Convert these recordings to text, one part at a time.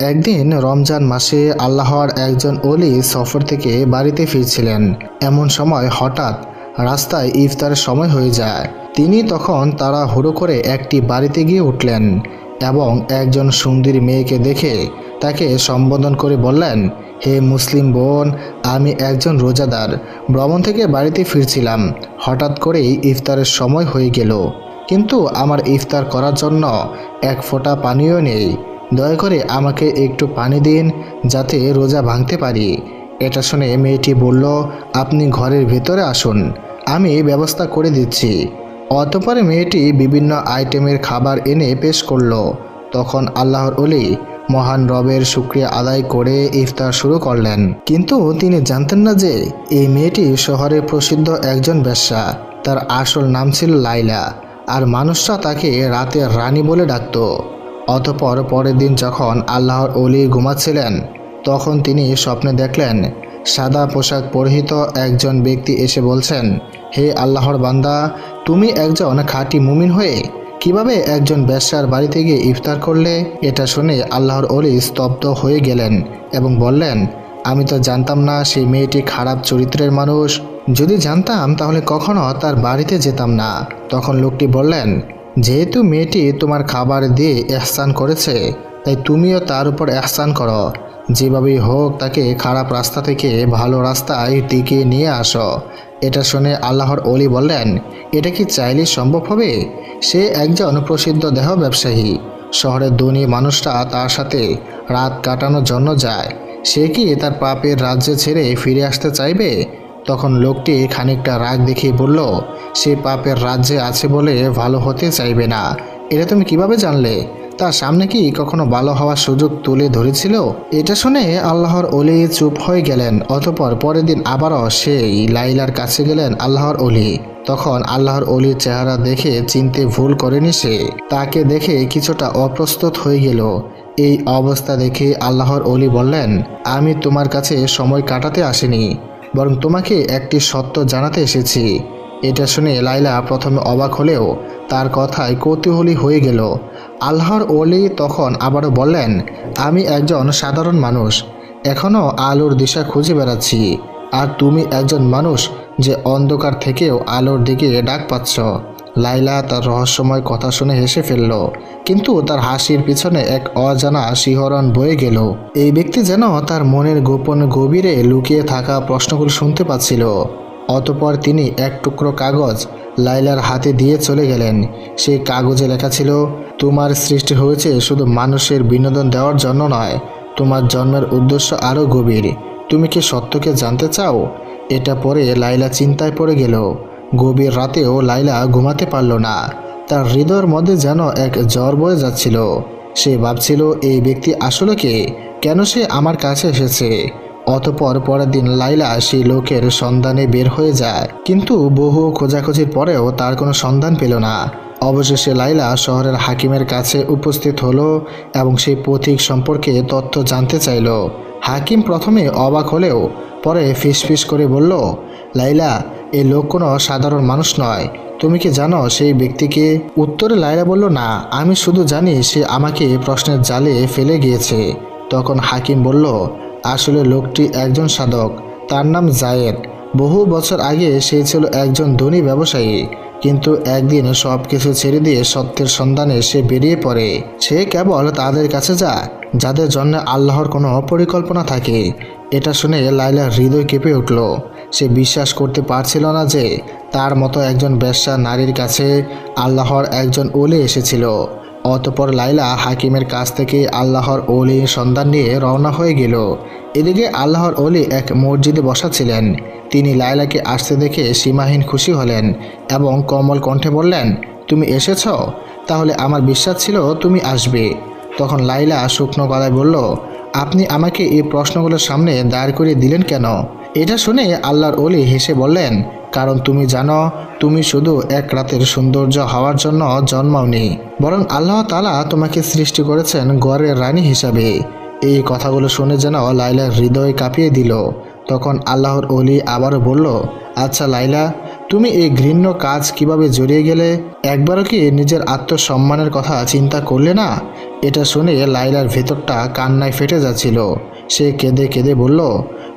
একদিন রমজান মাসে আল্লাহর একজন অলি সফর থেকে বাড়িতে ফিরছিলেন। এমন সময় হঠাৎ রাস্তায় ইফতারের সময় হয়ে যায়। তিনি তখন তারা হুড়ো করে একটি বাড়িতে গিয়ে উঠলেন এবং একজন সুন্দরী মেয়েকে দেখে তাকে সম্বোধন করে বললেন, হে মুসলিম বোন, আমি একজন রোজাদার। ভ্রমণ থেকে বাড়িতে ফিরছিলাম। হঠাৎ করেই ইফতারের সময় হয়ে গেল। কিন্তু আমার ইফতার করার জন্য এক ফোঁটা পানীয় নেই। দয়া করে আমাকে একটু পানি দিন যাতে রোজা ভাঙতে পারি। এটা শুনে মেয়েটি বলল, আপনি ঘরের ভেতরে আসুন, আমি ব্যবস্থা করে দিচ্ছি। অতপরে মেয়েটি বিভিন্ন আইটেমের খাবার এনে পেশ করল। তখন আল্লাহর অলি মহান রবের শুক্রিয়া আদায় করে ইফতার শুরু করলেন। কিন্তু তিনি জানতেন না যে, এই মেয়েটি শহরে প্রসিদ্ধ একজন ব্যবসা। তার আসল নাম ছিল লাইলা আর মানুষরা তাকে রাতের রানী বলে ডাকত। অতপর পরের দিন যখন আল্লাহর অলি ঘুমাচ্ছিলেন, তখন তিনি স্বপ্নে দেখলেন, সাদা পোশাক পরিহিত একজন ব্যক্তি এসে বলছেন, হে আল্লাহর বান্দা, তুমি একজন খাঁটি মুমিন হয়ে কীভাবে একজন ব্যবসার বাড়িতে গিয়ে ইফতার করলে? এটা শুনে আল্লাহর অলি স্তব্ধ হয়ে গেলেন এবং বললেন, আমি তো জানতাম না সেই মেয়েটি খারাপ চরিত্রের মানুষ। যদি জানতাম, তাহলে কখনো তার বাড়িতে যেতাম না। তখন লোকটি বললেন যেহেতু মেয়েটি তোমার খাবার দিয়ে এহসান করেছে, তাই তুমিও তার উপর এহসান করো। যেভাবেই হোক, তাকে খারাপ রাস্তা থেকে ভালো রাস্তায় দিকে নিয়ে আসো। এটা শুনে আল্লাহর অলি বললেন, এটা কি চাইলে সম্ভব হবে? সে একজন প্রসিদ্ধ দেহ ব্যবসায়ী। শহরের ধনী মানুষরা তার সাথে রাত কাটানোর জন্য যায়। সে কি তার পাপের রাজ্যে ছেড়ে ফিরে আসতে চাইবে? তখন লোকটি খানিকটা রাগ দেখিয়ে বলল, সে পাপের রাজ্যে আছে বলে ভালো হতে চাইবে না। এটা তুমি কীভাবে জানলে? তার সামনে কি কখনো ভালো হওয়ার সুযোগ তুলে ধরেছিল? এটা শুনে আল্লাহর অলি চুপ হয়ে গেলেন, অতপর পরের দিন আবারও সেই লাইলার কাছে গেলেন আল্লাহর অলি তখন আল্লাহর অলির চেহারা দেখে চিনতে ভুল করেনি সে। তাকে দেখে কিছুটা অপ্রস্তুত হয়ে গেল। এই অবস্থা দেখে আল্লাহর অলি বললেন, আমি তোমার কাছে সময় কাটাতে আসিনি। বরং তোমাকে একটি সত্য জানাতে এসেছি। এটা শুনে লাইলা প্রথমে অবাক হলেও তার কথায় কৌতূহলী হয়ে গেল। আল্লাহর ওলি তখন আবারও বললেন, আমি একজন সাধারণ মানুষ। এখনও আলোর দিশা খুঁজে বেড়াচ্ছি। আর তুমি একজন মানুষ যে অন্ধকার থেকেও আলোর দিকে ডাক পাচ্ছ। লাইলা তার রহস্যময় কথা শুনে হেসে ফেলল, কিন্তু তার হাসির পিছনে এক অজানা শিহরণ বয়ে গেল। এই ব্যক্তি যেন তার মনের গোপন গভীরে লুকিয়ে থাকা প্রশ্নগুলো শুনতে পাচ্ছিল। অতপর তিনি এক টুকরো কাগজ লাইলার হাতে দিয়ে চলে গেলেন। সেই কাগজে লেখা ছিল, তোমার সৃষ্টি হয়েছে শুধু মানুষের বিনোদন দেওয়ার জন্য নয়, তোমার জন্মের উদ্দেশ্য আরও গভীর। তুমি কি সত্যকে জানতে চাও? এটা পরে লাইলা চিন্তায় পড়ে গেল। গভীর রাতেও লাইলা ঘুমাতে পারল না। তার হৃদয়ের মধ্যে যেন এক জ্বর বয়ে যাচ্ছিল। সে ভাবছিল, এই ব্যক্তি আসলে কে? কেন সে আমার কাছে এসেছে? অতপর পরের দিন লাইলা সেই লোকের সন্ধানে বের হয়ে যায়। কিন্তু বহু খোঁজাখুঁজির পরেও তার কোনো সন্ধান পেল না। অবশেষে লাইলা শহরের হাকিমের কাছে উপস্থিত হলো এবং সেই পথিক সম্পর্কে তথ্য জানতে চাইল। হাকিম প্রথমে অবাক হলেও পরে ফিসফিস করে বলল লাইলা এই লোক কোনো সাধারণ মানুষ নয়। তুমি কি জানো সেই ব্যক্তিকে? উত্তরে লাইলা বলল, না, আমি শুধু জানি সে আমাকে প্রশ্নের জালে ফেলে গিয়েছে। তখন হাকিম বলল, আসলে লোকটি একজন সাধক, তার নাম জায়েদ। বহু বছর আগে সে ছিল একজন ধনী ব্যবসায়ী, কিন্তু একদিন সব কিছু ছেড়ে দিয়ে সত্যের সন্ধানে সে বেরিয়ে পড়ে। সে কেবল তাদের কাছে যায়, যাদের জন্য আল্লাহর কোনো পরিকল্পনা থাকে। এটা শুনে লাইলার হৃদয় কেঁপে উঠল। সে বিশ্বাস করতে পারছিল না যে তার মতো একজন ব্যবসা নারীর কাছে আল্লাহর একজন ওলে এসেছিল। অতপর লাইলা হাকিমের কাছ থেকে আল্লাহর অলির সন্ধান নিয়ে রওনা হয়ে গেল। এদিকে আল্লাহর অলি এক মসজিদে বসা ছিলেন। তিনি লাইলাকে আসতে দেখে সীমাহীন খুশি হলেন এবং কমল কণ্ঠে বললেন, তুমি এসেছ? তাহলে আমার বিশ্বাস ছিল তুমি আসবে। তখন লাইলা শুকনো গলায় বলল, আপনি আমাকে এই প্রশ্নগুলোর সামনে দাঁড় করিয়ে দিলেন কেন? এটা শুনে আল্লাহর অলি হেসে বললেন, কারণ তুমি জানো, তুমি শুধু এক রাতের সৌন্দর্য হওয়ার জন্য জন্মাওনি। বরং আল্লাহ তালা তোমাকে সৃষ্টি করেছেন গড়ের রানী হিসাবে। এই কথাগুলো শুনে যেন লাইলার হৃদয় কাঁপিয়ে দিল। তখন আল্লাহর অলি আবারও বলল আচ্ছা লাইলা তুমি এই ঘৃণ্য কাজ কীভাবে জড়িয়ে গেলে? একবারও কি নিজের আত্মসম্মানের কথা চিন্তা করলে না? এটা শুনে লাইলার ভেতরটা কান্নায় ফেটে যাচ্ছিল। সে কেঁদে কেঁদে বলল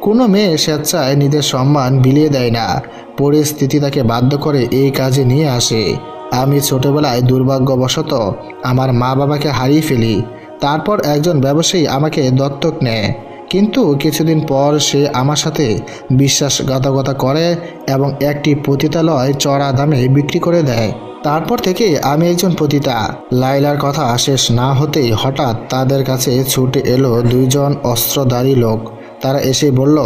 কোনো মেয়ে স্বেচ্ছায় নিজের সম্মান বিলিয়ে দেয় না। পরিস্থিতি তাকে বাধ্য করে এই কাজে নিয়ে আসে। আমি ছোটবেলায় দুর্ভাগ্যবশত আমার মা বাবাকে হারিয়ে ফেলি। তারপর একজন ব্যবসায়ী আমাকে দত্তক নেয়। কিন্তু কিছুদিন পর সে আমার সাথে বিশ্বাসঘাতকতা করে এবং একটি পতিতালয় চড়া দামে বিক্রি করে দেয়। তারপর থেকে আমি একজন পতিতা। লাইলার কথা শেষ না হতেই হঠাৎ তাদের কাছে ছুটে এলো দুইজন অস্ত্রধারী লোক। তারা এসে বলল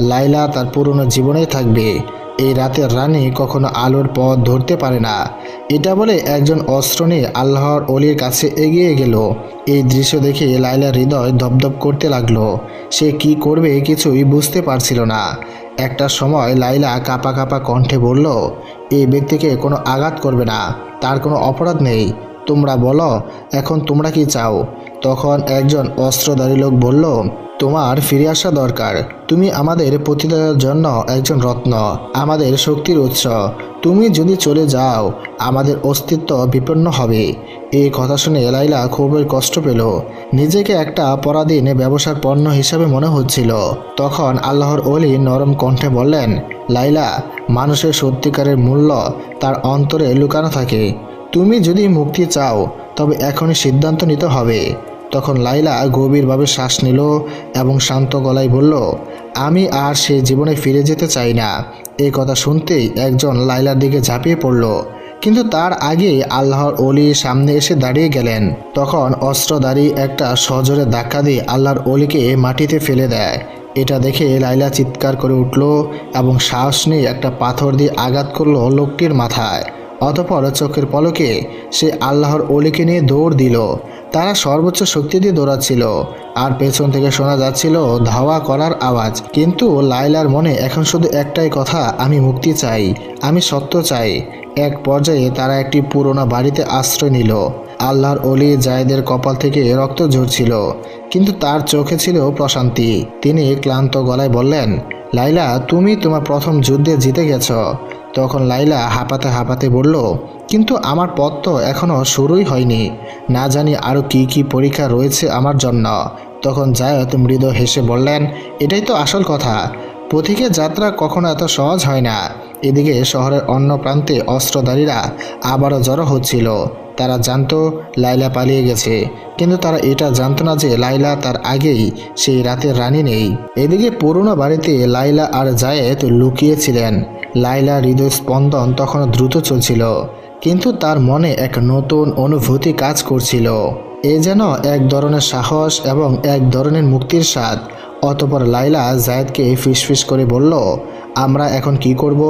লাইলা তার পুরনো জীবনেই থাকবে। এই রাতের রানী কখনো আলোর পথ ধরতে পারে না। এটা বলে একজন অস্ত্র নিয়ে আল্লাহর অলির কাছে এগিয়ে গেল। এই দৃশ্য দেখে লাইলার হৃদয় ধপধপ করতে লাগল। সে কি করবে কিছুই বুঝতে পারছিল না। একটা সময় লাইলা কাপা কাপা কণ্ঠে বলল, এই ব্যক্তিকে কোনো আঘাত করবে না। তার কোনো অপরাধ নেই। তোমরা বলো, এখন তোমরা কি চাও? তখন একজন অস্ত্রধারী লোক বলল তোমার ফিরে আসা দরকার। তুমি আমাদের প্রতিদানের জন্য একজন রত্ন, আমাদের শক্তির উৎস। তুমি যদি চলে যাও, আমাদের অস্তিত্ব বিপন্ন হবে। এই কথা শুনে লাইলা খুবই কষ্ট পেল। নিজেকে একটা পরাধীন ব্যবসার পণ্য হিসাবে মনে হচ্ছিল। তখন আল্লাহর অলি নরম কণ্ঠে বললেন লাইলা মানুষের সত্যিকারের মূল্য তার অন্তরে লুকানো থাকে। তুমি যদি মুক্তি চাও, তবে এখনই সিদ্ধান্ত নিতে হবে। তখন লাইলা গভীরভাবে শ্বাস নিল এবং শান্ত গলায় বলল, আমি আর সে জীবনে ফিরে যেতে চাই না। এই কথা শুনতেই একজন লাইলার দিকে ঝাঁপিয়ে পড়ল। কিন্তু তার আগে আল্লাহর অলি সামনে এসে দাঁড়িয়ে গেলেন। তখন অস্ত্রধারী একটা সজোরে ধাক্কা দিয়ে আল্লাহর অলিকে মাটিতে ফেলে দেয়। এটা দেখে লাইলা চিৎকার করে উঠল এবং সাহস নিয়ে একটা পাথর দিয়ে আঘাত করল লোকটির মাথায়। অতপর চোখের পলকে সে আল্লাহর অলিকে নিয়ে দৌড় দিল। তারা সর্বোচ্চ শক্তি দিয়ে দৌড়াচ্ছিল। আর পেছন থেকে শোনা যাচ্ছিল ধাওয়া করার আওয়াজ। কিন্তু লাইলার মনে এখন শুধু একটাই কথা, আমি মুক্তি চাই, আমি সত্য চাই। এক পর্যায়ে তারা একটি পুরোনো বাড়িতে আশ্রয় নিল। আল্লাহর অলি জায়েদের কপাল থেকে রক্ত ঝরছিল, কিন্তু তার চোখে ছিল প্রশান্তি। তিনি ক্লান্ত গলায় বললেন লাইলা তুমি তোমার প্রথম যুদ্ধে জিতে গেছ। তখন লাইলা হাঁপাতে হাঁপাতে বলল, কিন্তু আমার পথ তো এখনও শুরুই হয়নি। না জানি আরও কি কি পরীক্ষা রয়েছে আমার জন্য। তখন জায়ত মৃদু হেসে বললেন, এটাই তো আসল কথা। পথিকে যাত্রা কখনো এত সহজ হয় না। এদিকে শহরের অন্য প্রান্তে অস্ত্রধারীরা আবারও জড়ো হচ্ছিল। তারা জানতো লাইলা পালিয়ে গেছে। কিন্তু তারা এটা জানতো না যে লাইলা তার আগেই সেই রাতের রানী নেই। এদিকে পুরোনো বাড়িতে লাইলা আর জায়েদ লুকিয়েছিলেন। লাইলা হৃদয় স্পন্দন তখন দ্রুত চলছিল, কিন্তু তার মনে এক নতুন অনুভূতি কাজ করছিল। এ যেন এক ধরনের সাহস এবং এক ধরনের মুক্তির স্বাদ। অতপর লাইলা জায়েদকে ফিসফিস করে বলল, আমরা এখন কি করব?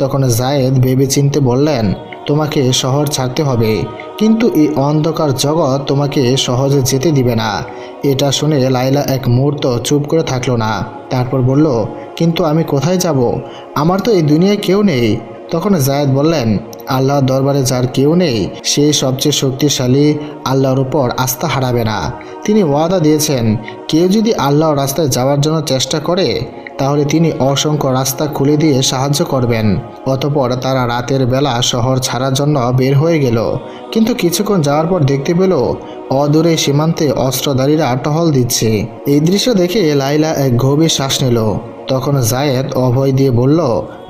তখন জায়েদ ভেবে চিনতে বললেন তোমাকে শহর ছাড়তে হবে। কিন্তু এই অন্ধকার জগৎ তোমাকে সহজে যেতে দিবে না। এটা শুনে লাইলা এক মুহূর্ত চুপ করে থাকল না। তারপর বলল, কিন্তু আমি কোথায় যাব? আমার তো এই দুনিয়ায় কেউ নেই। তখন জায়েদ বললেন, আল্লাহর দরবারে যার কেউ নেই সেই সবচেয়ে শক্তিশালী আল্লাহর উপর আস্থা হারাবে না। তিনি ওয়াদা দিয়েছেন, কেউ যদি আল্লাহর রাস্তায় যাওয়ার জন্য চেষ্টা করে তাহলে তিনি অসংখ্য রাস্তা খুলে দিয়ে সাহায্য করবেন। অতপর তারা রাতের বেলা শহর ছাড়ার জন্য বের হয়ে গেল। কিন্তু কিছুক্ষণ যাওয়ার পর দেখতে পেল, অদূরে সীমান্তে অস্ত্রধারীরা টহল দিচ্ছে। এই দৃশ্য দেখে লাইলা এক গভীর শ্বাস নিল। তখন জায়েদ অভয় দিয়ে বলল,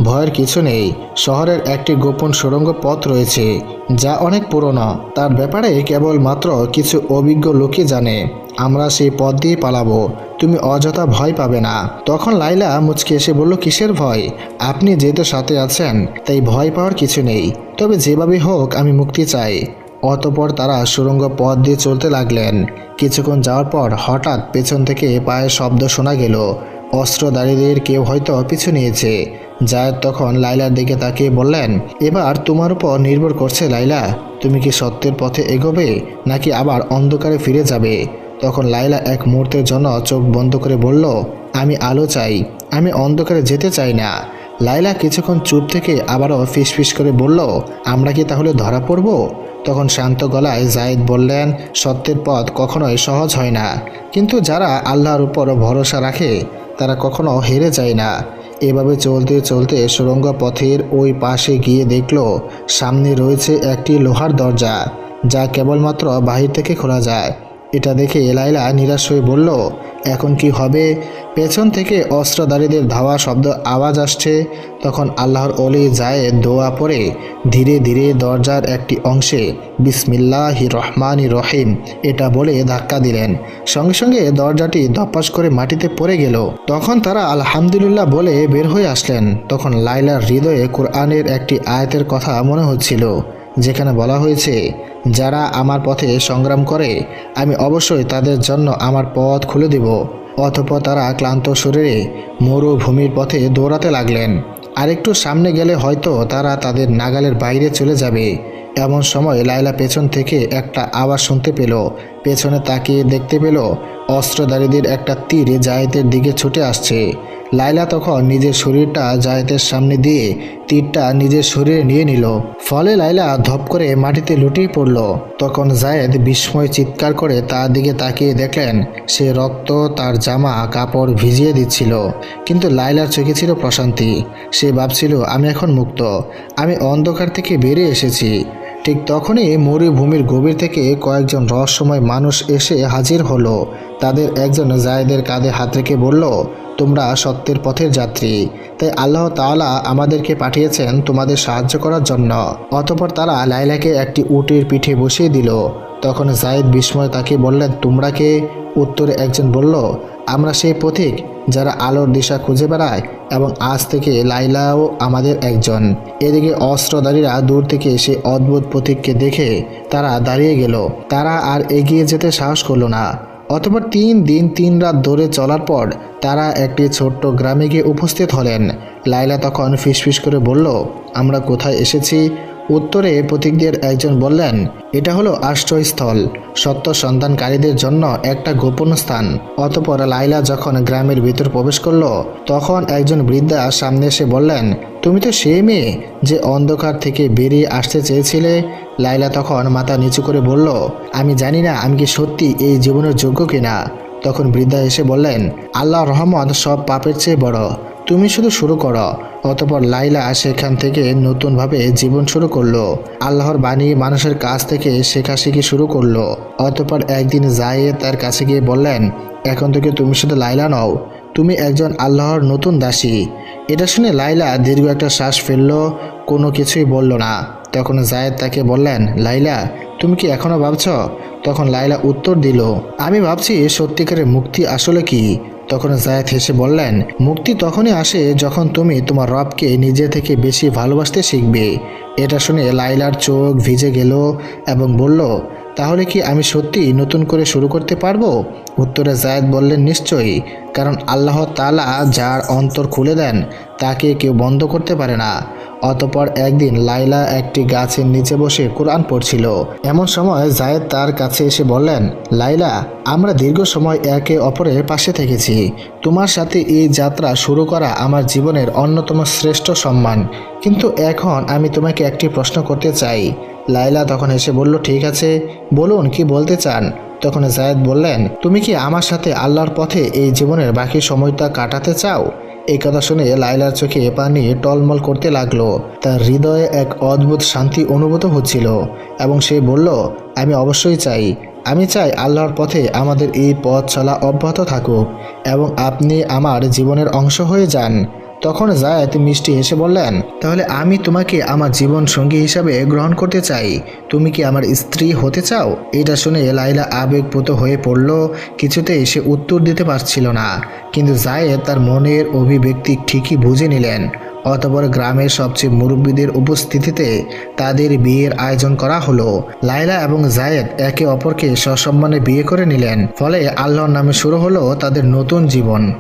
ভয়ের কিছু নেই। শহরের একটি গোপন সুড়ঙ্গ পথ রয়েছে, যা অনেক পুরনো। তার ব্যাপারে কেবল মাত্র কিছু অভিজ্ঞ লোকই জানে। আমরা সেই পথ দিয়ে পালাবো। তুমি অযথা ভয় পাবে না। তখন লাইলা মুচকে এসে বলল, কিসের ভয়? আপনি যেহেতু সাথে আছেন, তাই ভয় পাওয়ার কিছু নেই। তবে যেভাবে হোক, আমি মুক্তি চাই। অতপর তারা সুড়ঙ্গ পথ দিয়ে চলতে লাগলেন। কিছুক্ষণ যাওয়ার পর হঠাৎ পেছন থেকে পায়ের শব্দ শোনা গেল। অস্ত্রধারীদের কেউ হয়তো পিছু নিয়েছে। জায়দ তখন লাইলার দিকে তাকিয়ে বললেন, এবার তোমার উপর নির্ভর করছে লাইলা তুমি কি সত্যের পথে এগোবে, নাকি আবার অন্ধকারে ফিরে যাবে? তখন লাইলা এক মুহূর্তের জন্য চোখ বন্ধ করে বলল, আমি আলো চাই, আমি অন্ধকারে যেতে চাই না। লাইলা কিছুক্ষণ চুপ থেকে আবারও ফিসফিস করে বলল, আমরা কি তাহলে ধরা পড়ব? তখন শান্ত গলায় জায়েদ বললেন, সত্যের পথ কখনোই সহজ হয় না। কিন্তু যারা আল্লাহর উপর ভরসা রাখে, তারা কখনো হেরে যায় না। এভাবে চলতে চলতে সুরঙ্গ পথের ওই পাশে গিয়ে দেখল, সামনে রয়েছে একটি লোহার দরজা, যা কেবলমাত্র বাহির থেকে খোলা যায়। এটা দেখে লাইলা নিরাশ হয়ে বলল, এখন কি হবে? পেছন থেকে অস্ত্রধারীদের ধাওয়া শব্দ আওয়াজ আসছে। তখন আল্লাহর অলি যায় দোয়া পরে ধীরে ধীরে দরজার একটি অংশে বিসমিল্লাহ রহমান রহিম এটা বলে ধাক্কা দিলেন। সঙ্গে সঙ্গে দরজাটি ধপাস করে মাটিতে পড়ে গেল। তখন তারা আলহামদুলিল্লাহ বলে বের হয়ে আসলেন। তখন লাইলার হৃদয়ে কোরআনের একটি আয়াতের কথা মনে হচ্ছিল। যেখানে বলা হয়েছে, যারা আমার পথে সংগ্রাম করে, আমি অবশ্যই তাদের জন্য আমার পথ খুলে দেব। অতঃপর তারা ক্লান্ত শরীরে মরুভূমির পথে দৌড়াতে লাগলেন। আরেকটু সামনে গেলে হয়তো তারা তাদের নাগালের বাইরে চলে যাবে। এমন সময় লাইলা পেছন থেকে একটা আওয়াজ শুনতে পেল। পেছনে তাকিয়ে দেখতে পেল অস্ত্রধারীদের একটা তীর জায়েতের দিকে ছুটে আসছে। লাইলা তখন নিজের শরীরটা জায়েতের সামনে দিয়ে তীরটা নিজের শরীরে নিয়ে নিল। ফলে লাইলা ধপ করে মাটিতে লুটিয়ে পড়ল। তখন জায়েদ বিস্ময় চিৎকার করে তার দিকে তাকিয়ে দেখলেন, সে রক্ত, তার জামা, কাপড় ভিজিয়ে দিচ্ছিল। কিন্তু লাইলার চোখে ছিল প্রশান্তি। সে ভাবছিল, আমি এখন মুক্ত। আমি অন্ধকার থেকে বেরিয়ে এসেছি। ঠিক তখনই মরুভূমির গভীর থেকে কয়েকজন রহস্যময় মানুষ এসে হাজির হলো। তাদের একজন জায়েদের কাঁধে হাত রেখে বলল তোমরা সত্যের পথের যাত্রী। তাই আল্লাহ তাআলা আমাদেরকে পাঠিয়েছেন তোমাদের সাহায্য করার জন্য। অতপর তারা লাইলাকে একটি উটের পিঠে বসিয়ে দিল। তখন জায়েদ বিস্ময় তাকে বললেন, তোমরা কে? উত্তরে একজন বলল, আমরা সেই পথিক যারা আলোর দিশা খুঁজে বেড়ায় এবং আজ থেকে লাইলাও আমাদের একজন। এদিকে অস্ত্রধারীরা দূর থেকে সেই অদ্ভুত পথিককে দেখে তারা দাঁড়িয়ে গেল। তারা আর এগিয়ে যেতে সাহস করল না। অতপর তিন দিন তিন রাত ধরে চলার পর তারা একটি ছোট্ট গ্রামে গিয়ে উপস্থিত হলেন। লাইলা তখন ফিসফিস করে বলল, আমরা কোথায় এসেছি? উত্তরে প্রতীকদের একজন বললেন, এটা হলো আশ্রয়স্থল। সত্য সন্ধানকারীদের জন্য একটা গোপন স্থান। অতপর লাইলা যখন গ্রামের ভিতর প্রবেশ করল, তখন একজন বৃদ্ধা সামনে এসে বললেন তুমি তো সে মেয়ে যে অন্ধকার থেকে বেরিয়ে আসতে চেয়েছিলে? লাইলা তখন মাথা নিচু করে বলল, আমি জানি না আমি কি সত্যি এই জীবনের যোগ্য কিনা। তখন বৃদ্ধা এসে বললেন, আল্লাহ রহমত সব পাপের চেয়ে বড়। তুমি শুধু শুরু করো। অতপর লাইলা সেখান থেকে নতুনভাবে জীবন শুরু করল। আল্লাহর বাণী মানুষের কাছ থেকে শেখাশেখি শুরু করল। অতপর একদিন জায়ে তার কাছে গিয়ে বললেন, এখন থেকে তুমি শুধু লাইলা নও, তুমি একজন আল্লাহর নতুন দাসী। এটা শুনে লাইলা দীর্ঘ একটা শ্বাস ফেলল, কোনো কিছুই বলল না। তখন জায়েদ তাকে বললেন লাইলা তুমি কি এখনও ভাবছ? তখন লাইলা উত্তর দিল, আমি ভাবছি সত্যিকারের মুক্তি আসলে কি? তখন জায়েদ হেসে বললেন, মুক্তি তখনই আসে যখন তুমি তোমার রবকে নিজে থেকে বেশি ভালোবাসতে শিখবে। এটা শুনে লাইলার চোখ ভিজে গেল এবং বলল তাহলে কি আমি সত্যি নতুন করে শুরু করতে পারব? উত্তরে জায়দ বললেন, নিশ্চয়ই। কারণ আল্লাহ তালা যার অন্তর খুলে দেন, তাকে কেউ বন্ধ করতে পারে না। অতপর একদিন লাইলা একটি গাছের নিচে বসে কোরআন পড়ছিল। এমন সময় জায়েদ তার কাছে এসে বললেন লাইলা আমরা দীর্ঘ সময় একে অপরের পাশে থেকেছি। তোমার সাথে এই যাত্রা শুরু করা আমার জীবনের অন্যতম শ্রেষ্ঠ সম্মান। কিন্তু এখন আমি তোমাকে একটি প্রশ্ন করতে চাই। লাইলা তখন এসে বলল, ঠিক আছে, বলুন কি বলতে চান? তখন জায়েদ বললেন, তুমি কি আমার সাথে আল্লাহর পথে এই জীবনের বাকি সময়টা কাটাতে চাও? এই কথা শুনে লাইলার চোখে পানি টলমল করতে লাগল। তার হৃদয়ে এক অদ্ভুত শান্তি অনুভূত হচ্ছিল এবং সে বলল, আমি অবশ্যই চাই। আমি চাই আল্লাহর পথে আমাদের এই পথ চলা অব্যাহত থাকুক এবং আপনি আমার জীবনের অংশ হয়ে যান। তখন জায়েদ মিষ্টি হেসে বললেন, তাহলে আমি তোমাকে আমার জীবন সঙ্গী হিসাবে গ্রহণ করতে চাই। তুমি কি আমার স্ত্রী হতে চাও? এটা শুনে লাইলা আবেগপ্রত হয়ে পড়ল। কিছুতেই সে উত্তর দিতে পারছিল না। কিন্তু জায়েদ তার মনের অভিব্যক্তি ঠিকই বুঝে নিলেন। অতপর গ্রামের সবচেয়ে মুরব্বীদের উপস্থিতিতে তাদের বিয়ের আয়োজন করা হলো। লাইলা এবং জায়েদ একে অপরকে সসম্মানে বিয়ে করে নিলেন। ফলে আল্লাহর নামে শুরু হলো তাদের নতুন জীবন।